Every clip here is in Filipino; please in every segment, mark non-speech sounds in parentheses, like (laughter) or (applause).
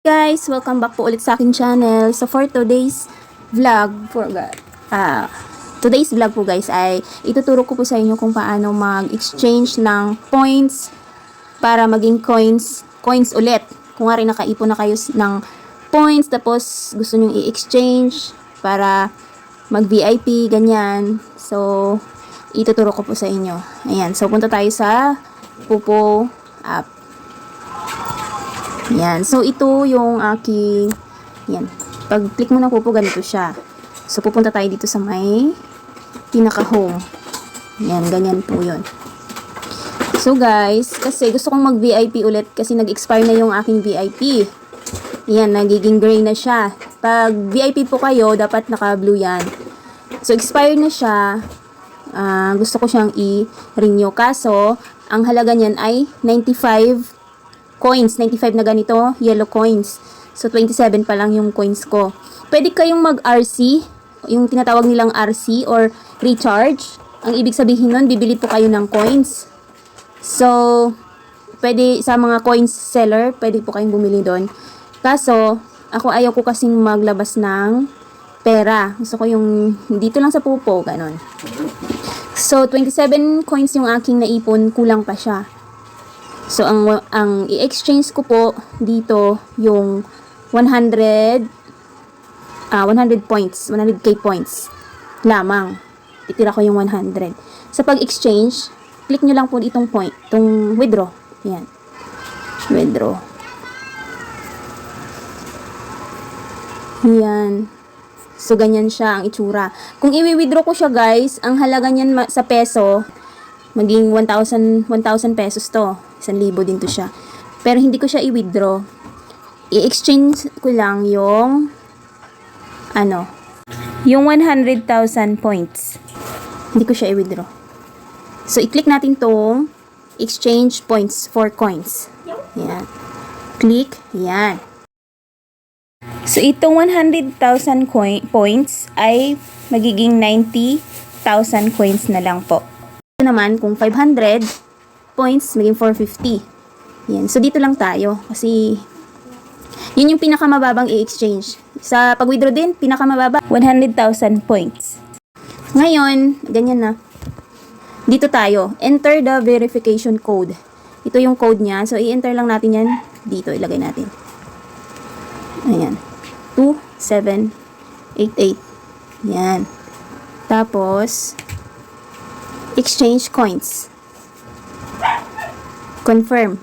guys! Welcome back po ulit sa aking channel. So for today's vlog, for ah today's vlog po guys ay ituturo ko po sa inyo kung paano mag-exchange ng points para maging coins, coins ulit. Kung nga rin nakaipon na kayo ng points tapos gusto nyo i-exchange para mag-VIP, ganyan. So, ituturo ko po sa inyo. Ayan, so punta tayo sa Pupo app. Yan. So, ito yung aking, yan. Pag click mo na po po, ganito siya. So, pupunta tayo dito sa may pinaka-home. Yan, ganyan po yun. So, guys, kasi gusto kong mag-VIP ulit kasi nag-expire na yung aking VIP. Yan, nagiging gray na siya. Pag VIP po kayo, dapat naka-blue yan. So, expired na siya. Ah, gusto ko siyang i-renew. Kaso, ang halaga niyan ay 95 coins, 95 na ganito, yellow coins. So, 27 pa lang yung coins ko. Pwede kayong mag-RC, yung tinatawag nilang RC or recharge. Ang ibig sabihin nun, bibili po kayo ng coins. So, pwede sa mga coins seller, pwede po kayong bumili doon. Kaso, ako ayaw ko kasing maglabas ng pera. Gusto ko yung dito lang sa pupo, ganon. So, 27 coins yung aking naipon, kulang pa siya. So, ang, ang i-exchange ko po dito yung 100 ah 100 points, 100k points lamang. Itira ko yung 100. Sa pag-exchange, click nyo lang po itong point, itong withdraw. Yan. Withdraw. Yan. So, ganyan siya ang itsura. Kung i-withdraw ko siya, guys, ang halaga niyan sa peso, maging 1,000 1,000 pesos to. 1,000 din to siya. Pero hindi ko siya i-withdraw. I-exchange ko lang yung ano, yung 100,000 points. Hindi ko siya i-withdraw. So, i-click natin tong exchange points for coins. Yan. Click. Yan. So, itong 100,000 coin, points ay magiging 90,000 coins na lang po. Naman, kung 500 points, maging 450. Yan. So, dito lang tayo. Kasi, yun yung pinakamababang i-exchange. Sa pag-withdraw din, pinakamababa, 100,000 points. Ngayon, ganyan na. Dito tayo. Enter the verification code. Ito yung code niya. So, i-enter lang natin yan. Dito, ilagay natin. Ayan. 2788. Yan. Tapos, exchange coins. Confirm.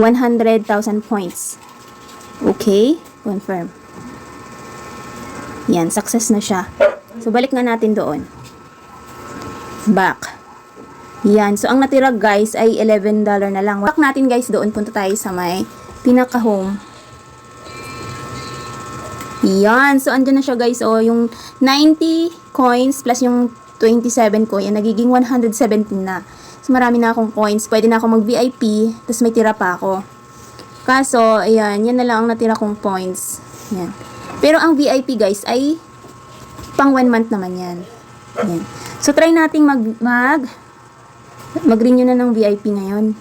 100,000 points. Okay? Confirm. Yan, success na siya. So, balik nga natin doon. Back. Yan. So, ang natira guys ay $11 na lang. Back natin guys doon. Punta tayo sa may pinaka-home. Yan. So, andyan na siya guys. O, yung 90 coins plus yung 27 ko, yan, nagiging 117 na. So, marami na akong coins. Pwede na ako mag-VIP. Tapos may tira pa ako. Kaso, ayan, yan na lang ang natira kong points. Yan. Pero ang VIP guys ay pang one month naman yan. Yan. So, try nating mag, mag, mag-renew na ng VIP ngayon.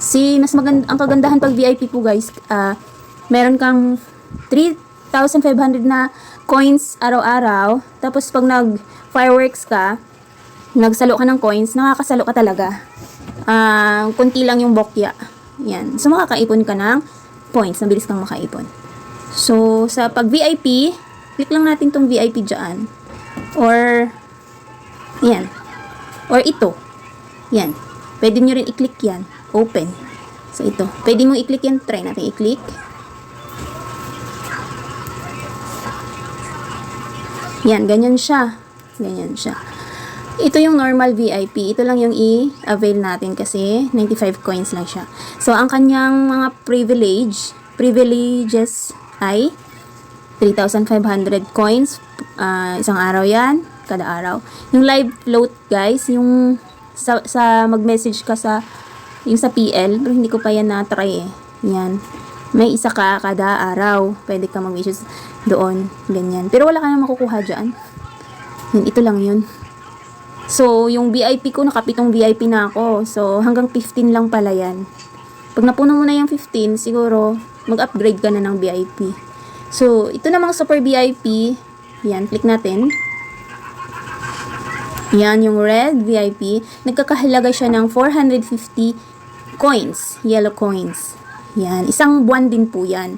Si, mas maganda, ang kagandahan pag VIP po guys, ah, meron kang 3,500 na coins araw-araw. Tapos pag nag fireworks ka, nagsalo ka ng coins, nakakasalo ka talaga. Ah, kunti lang yung bokya. Yan. So, makakaipon ka ng points. Mabilis kang makaipon. So, sa pag VIP, click lang natin tong VIP dyan. Or, yan. Or ito. Yan. Pwede nyo rin i-click yan. Open. So, ito. Pwede mo i-click yan. Try natin i-click. Yan. Ganyan siya. Ganyan siya. Ito yung normal VIP. Ito lang yung i-avail natin kasi 95 coins lang siya. So, ang kanyang mga privilege, privileges ay 3,500 coins. ah, isang araw yan. Kada araw. Yung live float, guys, yung sa, sa mag-message ka sa yung sa PL, pero hindi ko pa yan na-try eh. Yan. May isa ka kada araw. Pwede ka mag-message doon. Ganyan. Pero wala ka na makukuha dyan. Yan, ito lang yun. So, yung VIP ko, nakapitong VIP na ako. So, hanggang 15 lang pala yan. Pag napuno mo na yung 15, siguro, mag-upgrade ka na ng VIP. So, ito namang super VIP, yan, click natin. Yan, yung red VIP, nagkakahalaga siya ng 450 coins, yellow coins. Yan, isang buwan din po yan.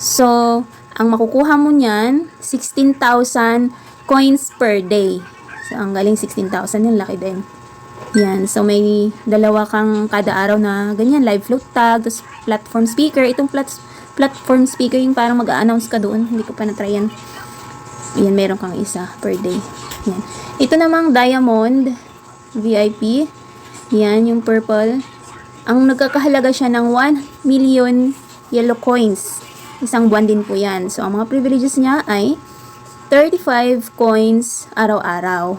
So, ang makukuha mo niyan, 16,000 coins per day. So, ang galing 16,000 yung laki din. Yan, so may dalawa kang kada araw na ganyan, live float tag, tapos platform speaker. Itong plat platform speaker yung parang mag-a-announce ka doon. Hindi ko pa na-try yan. Yan, meron kang isa per day. Yan. Ito namang diamond VIP. Yan, yung purple. Ang nagkakahalaga siya ng 1 million yellow coins. Isang buwan din po yan. So, ang mga privileges niya ay 35 coins araw-araw.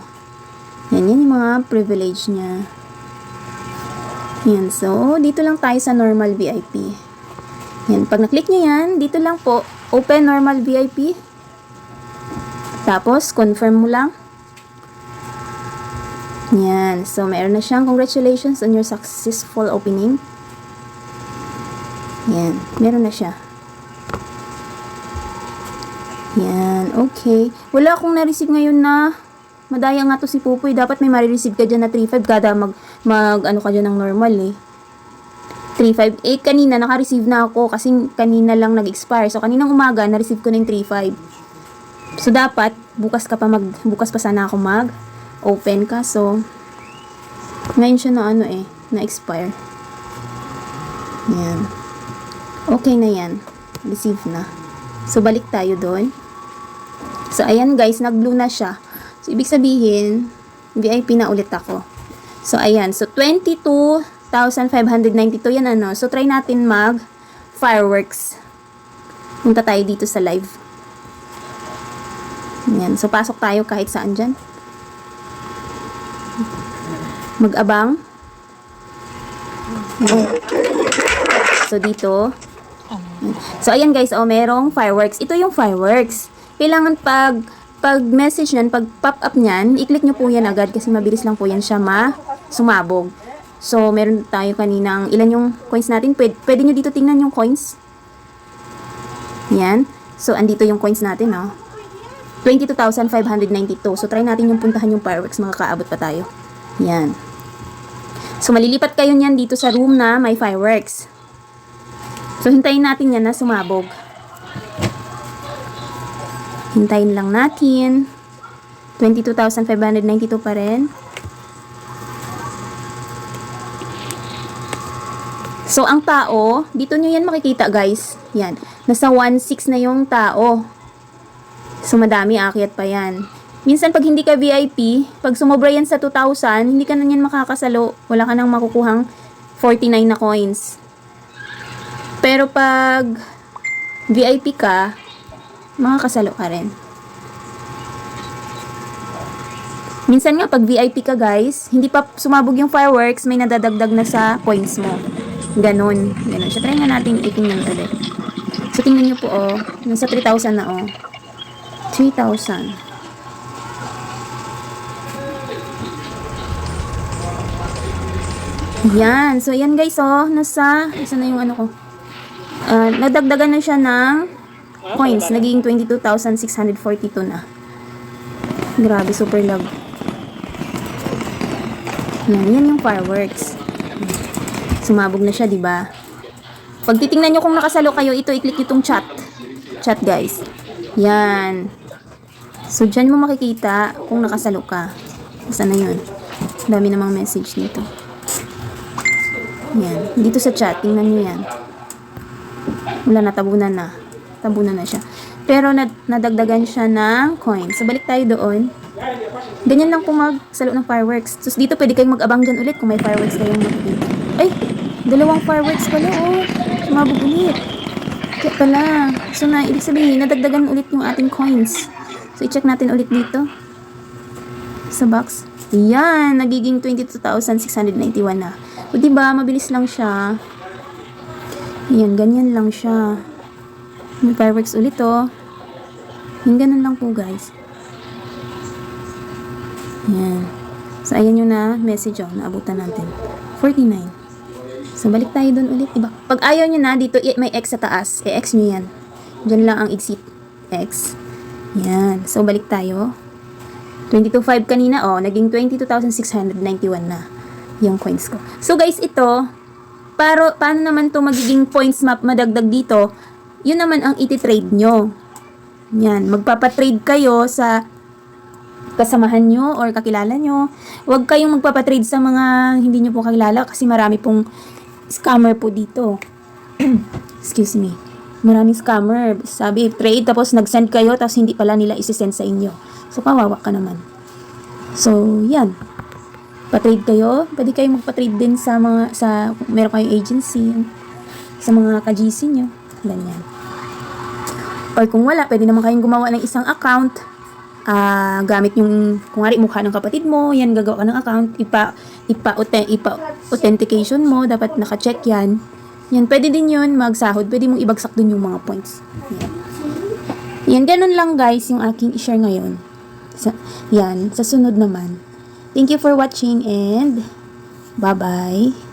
Yan, yan yung mga privilege niya. Yan, so, dito lang tayo sa normal VIP. Yan, pag na-click nyo yan, dito lang po, open normal VIP. Tapos, confirm mo lang. Yan, so, meron na siyang congratulations on your successful opening. Yan, meron na siya. Yan, okay. Wala akong na-receive ngayon na madaya nga to si Pupoy. Dapat may marireceive ka dyan na 3.5 kada mag, mag ano ka dyan ng normal eh. 3.5. Eh, kanina naka-receive na ako kasi kanina lang nag-expire. So, kaninang umaga, na-receive ko na yung 3.5. So, dapat, bukas ka pa mag, bukas pa sana ako mag open ka. So, ngayon siya na ano eh, na-expire. Yan. Okay na yan. Receive na. So, balik tayo doon. So, ayan guys, nag-blue na siya. So, ibig sabihin, VIP na ulit ako. So, ayan. So, 22,592 yan ano. So, try natin mag fireworks. Punta tayo dito sa live. Ayan. So, pasok tayo kahit saan dyan. Mag-abang. So, dito. So, ayan guys, oh, merong fireworks. Ito yung fireworks. Kailangan pag pag message niyan, pag pop up niyan, i-click nyo po yan agad kasi mabilis lang po yan siya ma sumabog. So, meron tayo kaninang ilan yung coins natin. Pwede, pwede nyo dito tingnan yung coins. Yan. So, andito yung coins natin, oh. 22,592. So, try natin yung puntahan yung fireworks. Makakaabot pa tayo. Yan. So, malilipat kayo niyan dito sa room na may fireworks. So, hintayin natin yan na sumabog. Hintayin lang natin. 22,592 pa rin. So, ang tao, dito nyo yan makikita guys. Yan. Nasa 1.6 na yung tao. So, madami akyat pa yan. Minsan, pag hindi ka VIP, pag sumobra yan sa 2,000, hindi ka na yan makakasalo. Wala ka nang makukuhang 49 na coins. Pero pag VIP ka, makakasalo ka rin. Minsan nga, pag VIP ka guys, hindi pa sumabog yung fireworks, may nadadagdag na sa coins mo. Ganon. Ganon siya. Try nga natin itingnan ulit. So, tingnan nyo po, oh. Nasa 3,000 na, oh. 3,000. Yan. So, yan guys, oh. Nasa, nasa na yung ano ko. Ah, nadagdagan na siya ng coins. Naging 22,642 na. Grabe, super lag. Yan, yan yung fireworks. Sumabog na siya, di ba? Pag titingnan nyo kung nakasalo kayo, ito, i-click nyo itong chat. Chat, guys. Yan. So, dyan mo makikita kung nakasalo ka. Saan na yun? Dami namang message nito. Yan. Dito sa chat, tingnan nyo yan. Wala na, tabunan na. Tabunan na siya. Pero nad nadagdagan siya ng coins. So, balik tayo doon. Ganyan lang po magsalo ng fireworks. So, dito pwede kayong mag-abang dyan ulit kung may fireworks kayong makikita. Ay! Dalawang fireworks pala, oh. Sumabog ulit. Kaya pala. So, na, ibig sabihin, nadagdagan ulit yung ating coins. So, i-check natin ulit dito. Sa box. Yan! Nagiging 22,691 na. O, diba? Mabilis lang siya. Yan, ganyan lang siya. May fireworks ulit, oh. Yung ganun lang po, guys. Yan. So, ayan yung na message, oh. Naabutan natin. 49. So, balik tayo doon ulit, diba? Pag ayaw nyo na, dito may X sa taas. E-X nyo yan. Diyan lang ang exit. X. Yan. So, balik tayo. 22.5 kanina, oh, naging 22,691 na yung coins ko. So, guys, ito, para, paano naman to magiging points map madagdag dito, yun naman ang iti-trade nyo. Yan, magpapatrade kayo sa kasamahan nyo or kakilala nyo. Huwag kayong magpapatrade sa mga hindi nyo po kakilala kasi marami pong scammer po dito. (clears throat) Excuse me. Maraming scammer. Sabi, trade, tapos nag-send kayo, tapos hindi pala nila isi-send sa inyo. So, kawawa ka naman. So, yan. Pa-trade kayo. Pwede kayong magpa-trade din sa mga, sa, meron kayong agency, sa mga ka-GC nyo. Ganyan. Or kung wala, pwede naman kayong gumawa ng isang account. Ah, gamit yung, kung nga mukha ng kapatid mo, yan, gagawa ka ng account. Ipa, ipa, ipa, authentication mo, dapat naka-check yan. Yan, pwede din yun, magsahod. Pwede mong ibagsak dun yung mga points. Yan. Yan, ganun lang guys yung aking i-share ngayon. Sa, yan, sa sunod naman. Thank you for watching and bye-bye.